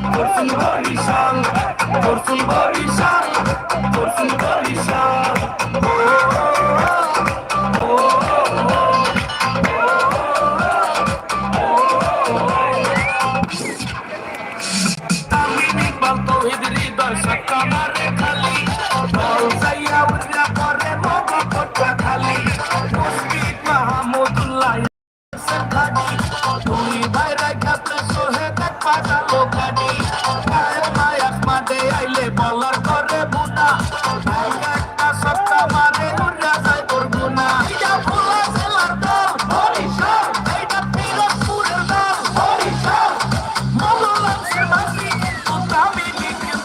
Por favor, Isaac, por favor, Isaac, por favor.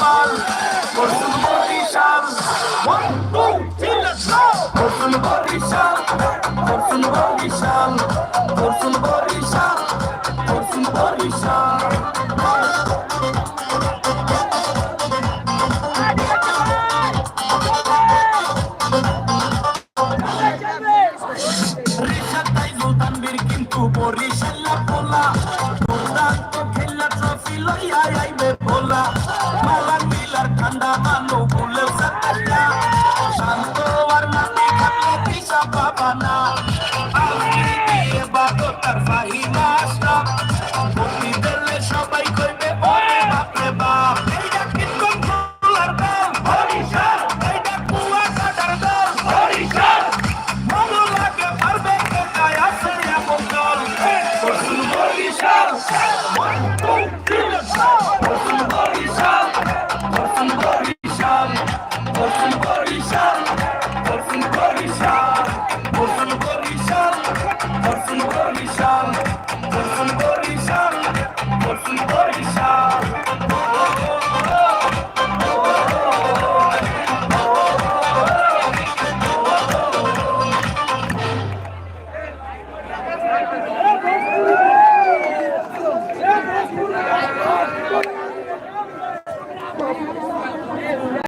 Gopal করছুন Barishal one two three let's go করছুন Barishal করছুন বরিশাল করছুন বরিশাল করছুন Barishal Bola. vai.